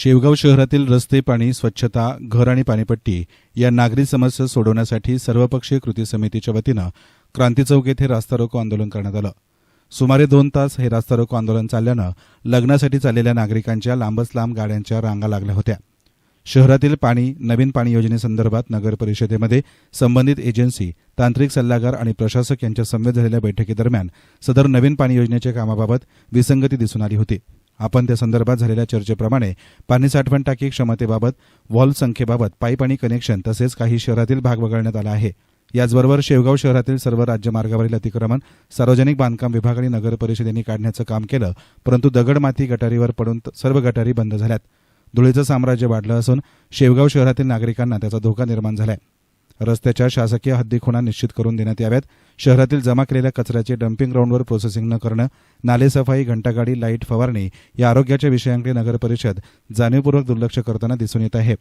शेवगाव शहरातील रस्ते पाणी स्वच्छता घर आणि पाणीपट्टी या नागरी समस्या सोडवण्यासाठी सर्वपक्षीय कृती समितीच्या वतीनं क्रांती चौक येथे रास्ता रोको आंदोलन करण्यात आलं. सुमारे दोन तास हे रास्ता रोको आंदोलन चालल्यानं लग्नासाठी चाललेल्या नागरिकांच्या लांबच लांब गाड्यांच्या रांगा लागल्या होत्या. शहरातील पाणी नवीन पाणी योजनेसंदर्भात नगर परिषदेमध्ये संबंधित एजन्सी तांत्रिक सल्लागार आणि प्रशासक यांच्या समवेत झालेल्या बैठकीदरम्यान सदर नवीन पाणी योजनेच्या कामाबाबत विसंगती दिसून आली होती. आपण त्या संदर्भात झालेल्या चर्चेप्रमाणे पाणी साठवण टाकी क्षमतेबाबत व्हॉल्व संख्येबाबत पाईप आणि कनेक्शन तसेच काही शहरातील भाग वगळण्यात आला आहे. याचबरोबर शेवगाव शहरातील सर्व राज्यमार्गावरील अतिक्रमण सार्वजनिक बांधकाम विभाग आणि नगर परिषदेने काढण्याचं काम केलं परंतु दगड माती गटारीवर पडून सर्व गटारी बंद झाल्यात. धुळीचं साम्राज्य वाढलं असून शेवगाव शहरातील नागरिकांना त्याचा धोका निर्माण झाला आहे रस्त्याच्या शासकीय हद्दी खुणा निश्चित करून देण्यात याव्यात. शहरातील जमा केलेल्या कचऱ्याचे डम्पिंग ग्राउंडवर प्रोसेसिंग न करणं नालेसफाई घंटागाडी लाइट फवारणी या आरोग्याच्या विषयांकडे नगरपरिषद जाणीवपूर्वक दुर्लक्ष करताना दिसून येत आहे.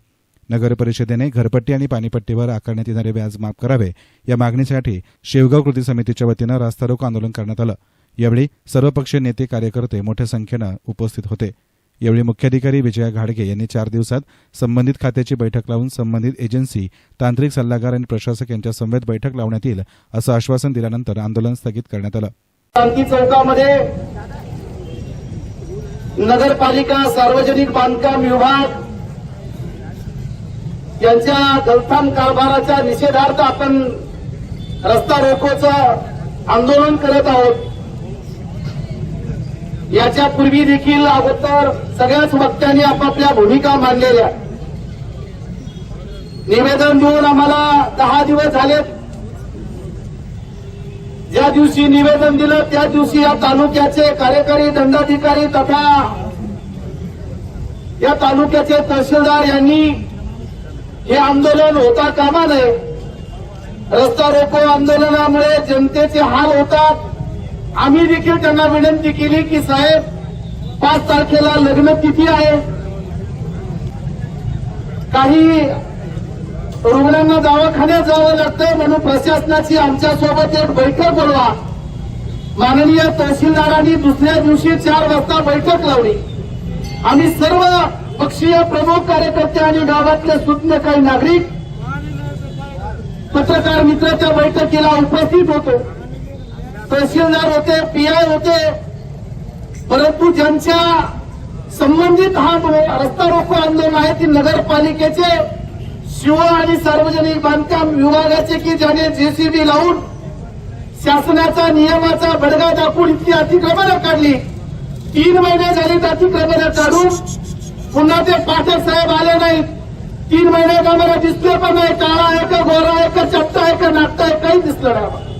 नगरपरिषदेने घरपट्टी आणि पाणीपट्टीवर आकारण्यात येणारे व्याज माफ करावे या मागणीसाठी शेवगाव कृती समितीच्या वतीनं रास्ता रोको आंदोलन करण्यात आलं. यावेळी सर्वपक्षीय नेते कार्यकर्ते मोठ्या संख्येनं उपस्थित होते. यावेळी मुख्याधिकारी विजया घाडगे यांनी चार दिवसात संबंधित खात्याची बैठक लावून संबंधित एजन्सी तांत्रिक सल्लागार आणि प्रशासक यांच्या समवेत बैठक लावण्यात येईल असं आश्वासन दिल्यानंतर आंदोलन स्थगित करण्यात आलं. क्रांती चौकामध्ये नगरपालिका सार्वजनिक बांधकाम विभाग यांच्या गलथान कारभाराच्या निषेधार्थ आपण रस्ता रोकोचं आंदोलन करत आहोत. याच्या पूर्वी देखील अगोदर सगळ्याच वक्त्यांनी आपापल्या भूमिका मांडलेल्या. निवेदन देऊन आम्हाला दहा दिवस झालेत. ज्या दिवशी निवेदन दिलं त्या दिवशी या तालुक्याचे कार्यकारी दंडाधिकारी तथा या तालुक्याचे तहसीलदार यांनी हे आंदोलन होता कामा नये. रस्ता रोको आंदोलनामुळे जनतेचे हाल होतात. आम्ही देखील त्यांना विनंती केली की साहेब पाच तारखेला लग्न किती आहे? काही रुग्णांना दवाखान्यात जावं लागतं म्हणून प्रशासनाची आमच्यासोबत एक बैठक बोलवा. माननीय तहसीलदारांनी दुसऱ्या दिवशी चार वाजता बैठक लावली. आम्ही सर्व पक्षीय प्रमुख कार्यकर्ते आणि गावातले सुज्ञ काही नागरिक पत्रकार मित्राच्या बैठकीला उपस्थित होतो. तहसीलदार होते पीआय होते. परंतु ज्यांच्या संबंधित हा रस्ता रोको आंदोलन आहे ती नगरपालिकेचे शिव आणि सार्वजनिक बांधकाम विभागाचे की ज्याने जेसीबी लावून शासनाचा नियमाचा बडगा दाखवून इतकी अतिक्रमणं काढली. तीन महिने झाली तर अतिक्रमणं काढून पुन्हा ते पाठक साहेब आले नाहीत. तीन महिने का मला दिसले पण नाही काळा आहे का गोरा आहे का चपटा आहे का नाटका आहे काही दिसलं नाही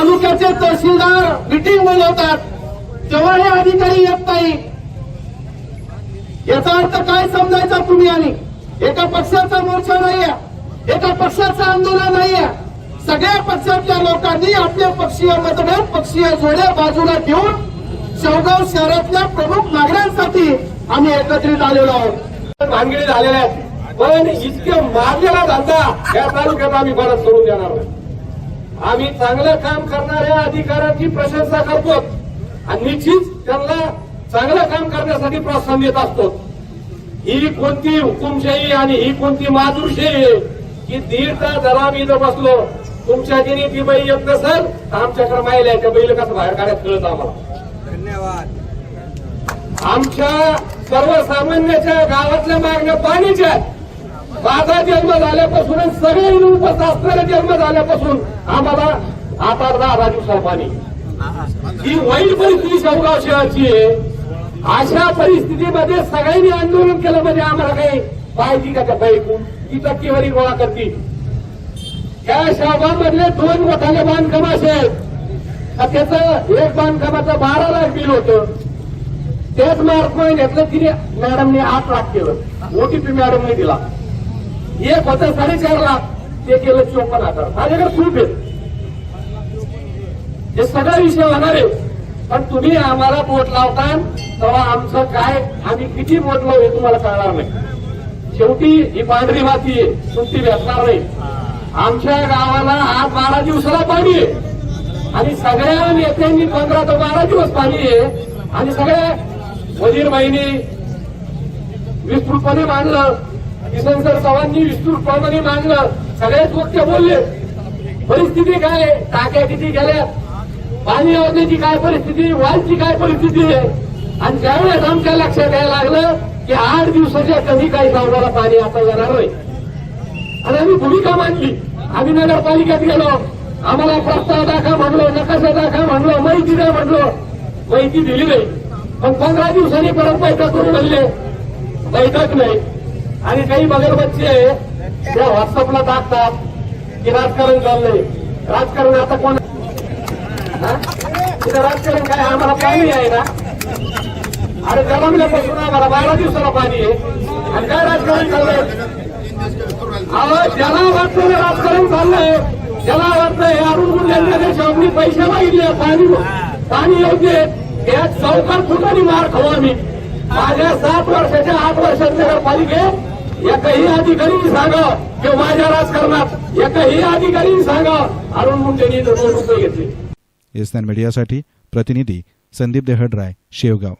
तालुक्याचे तहसीलदार मिटिंग बोलवतात. तेव्हा हे अधिकारी येत नाही. याचा अर्थ काय समजायचा तुम्ही आणि? एका पक्षाचा मोर्चा नाहीये. एका पक्षाचं आंदोलन नाहीये. सगळ्या पक्षातल्या लोकांनी आपले पक्षीय मतभेद पक्षीय जोड्या बाजूला घेऊन शेवगाव शहरातल्या प्रमुख मागण्यांसाठी आम्ही एकत्रित आलेलो आहोत. भानगिरी झालेल्या आहेत. पण इतके मारलेला धंदा या तालुक्यात आम्ही परत करून देणार नाही. आम्ही चांगलं काम करणाऱ्या अधिकाऱ्यांची प्रशंसा करतो. आणि निश्चित त्यांना चांगलं काम करण्यासाठी प्रोत्साहन देत असतो. ही कोणती हुकुमशाही आणि ही कोणती माधुरशाही की दीड तास जरा आम्ही इथं बसलो. तुमच्या जिने ती बाई येत नसेल तर आमच्याकडे माहिती आहे त्या बैल कसं बाहेर काढायचं कळत आम्हाला. आमच्या सर्वसामान्याच्या गावातल्या मागण्या पाणीच्या आहेत. माझा जन्म झाल्यापासून सगळे इथं उपस्थित असणारे जन्म झाल्यापासून आम्हाला आता राजू साहेबांनी. ही वाईट परिस्थिती शेवगाव शहराची आहे. अशा परिस्थितीमध्ये सगळ्यांनी आंदोलन केलं म्हणजे आम्हाला काही पाहिजे का त्या ऐकून ती टक्केवारी गोळा करते त्या शहरामधले दोन मोठाले बांधकाम असे आहेत त्याचं एक बांधकामाचं बारा लाख बिल होतं. तेच मार्क महिन्यातलं तिने मॅडमने आठ लाख केलं. ओटीपी मॅडमने दिला. एक होता साडेचार लाख. ते केलं चोपन्न हजार. माझ्याकडे खूप आहेत. हे सगळा विषय होणार आहे. पण तुम्ही आम्हाला बोट लावता तेव्हा आमचं काय आम्ही किती बोट लावू हे तुम्हाला कळणार नाही. शेवटी ही पांढरी माती आहे सुट्टी भेटणार नाही. आमच्या गावाला आज बारा दिवसाला पाणी आहे. आणि सगळ्या नेत्यांनी पंधरा ते बारा दिवस पाणी आहे. आणि सगळ्या वजीर बहिणी विस्तृतपणे मांडलं त्यानंतर सर्वांनी विस्तृत विस्तृतपणे मांडलं. सगळेच वक्ते बोलले परिस्थिती काय आहे? टाक्या किती गेल्या पाणी योजनेची काय परिस्थिती? वालची काय परिस्थिती आहे? आणि त्यावेळेस आमच्या लक्षात यायला लागलं की आठ दिवसाच्या कधी काही गावाला पाणी आता जाणार नाही. आणि आम्ही भूमिका मांडली. आम्ही नगरपालिकेत गेलो. आम्हाला प्रस्ताव दाखा म्हणलो नकाशा दाखा म्हणलो माहिती द्या म्हणलो. माहिती दिली नाही. पण पंधरा दिवसांनी परत बैठक करून म्हणले बैठक नाही. आणि काही मगरबच्चे त्या व्हॉट्सअपला टाकतात की राजकारण चाललंय. राजकारण आता कोण तिथं राजकारण काय आम्हाला पाणी आहे ना? अरे जन्मल्यापासून आम्हाला बारा दिवसाला पाणी आहे. आणि काय राजकारण चाललंय? अहो ज्याला वाटतं राजकारण चाललंय ज्याला वाटतंय हे अरुण मुंडेंच्या देशावरनी पैसे मागितले पाणी पाणी योग्य या चौकात ठिकाणी मार खाऊ आम्ही. माझ्या सात वर्षाच्या आठ वर्षात नगरपालिकेत एकही अधिकारी सांगा की माझ्या राजकारणात. एकही अधिकारी सांगा अरुण मुंडेंनी दोन रुपये घेतले. एसनान मीडियासाठी प्रतिनिधी संदीप देहडराय शेवगाव.